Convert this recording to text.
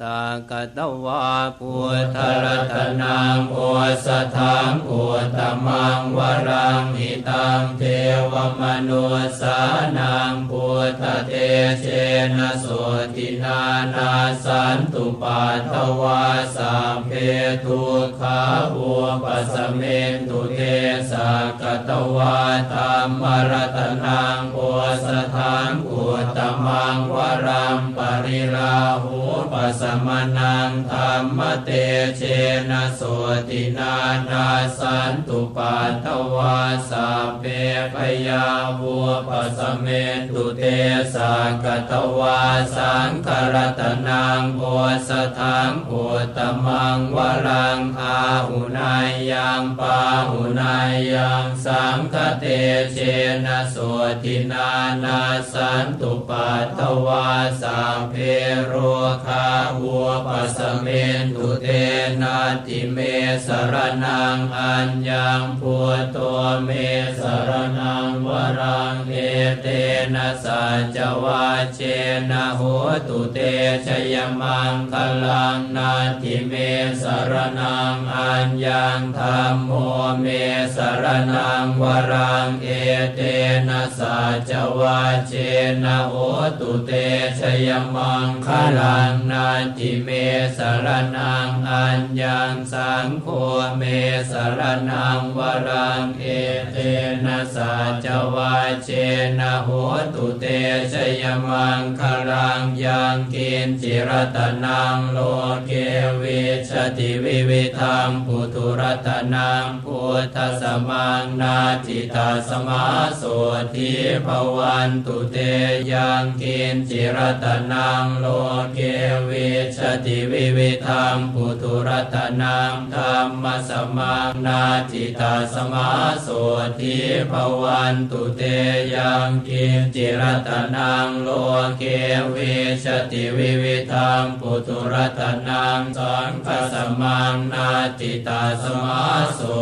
สักกตวาพุทธรัตนังโอสถังอุตมังวรังหิตังเทวมนุสานังปุ ทธเตเชนะโสตินานาสันตุปัตถวาสัพเพทุขาอุปสมเมนตุเตสักตวาธรรมรัตนังโอสถังอุตมังวรังปริราหูปสมนังธรรมเตเชนะโสตินานาสันตุปัตถวาสัพเพพยาวุปสมเมตุเตสักตวาสังครัตนังโอสถังอุตมังวรังอาหุนายยังปาหุนายยังสังคเตเชนะโสตินานาสันตุปัตถวาสัพเพโรคาวัวปัสเมนตุเตนาติเมสรนังอัญญังพุทโตเมสรนังวรังเอเตนะสัจวาเชนะโหตุเตชยมังคลังนาติเมสรนังอัญญังธรรมโมเมสรนังวรังเอเตนะสัจวาเชนะโหตุเตชยมังคลังนาติเมสรนังอัญญังสังโฆเมสรนังวรังเอเตนะสัจวาเชนะโหตุเตชยมังคลังยังกินจิรตนังโลเกวิชติวิวิธังปุถุรัตนังพุทธสมังนาจิตาสมาโสทิภวันตุเตยังกินจิรตนังโลเกวิชติวิวิธังปุถุรัตนังธรรมสมังนาจิตาสมาโสทิภวันตุเตยังกินจิรตตนังโลเกวิชติวิวิธังปุตุรัตนังสังคสมังนาติตาสมาสุ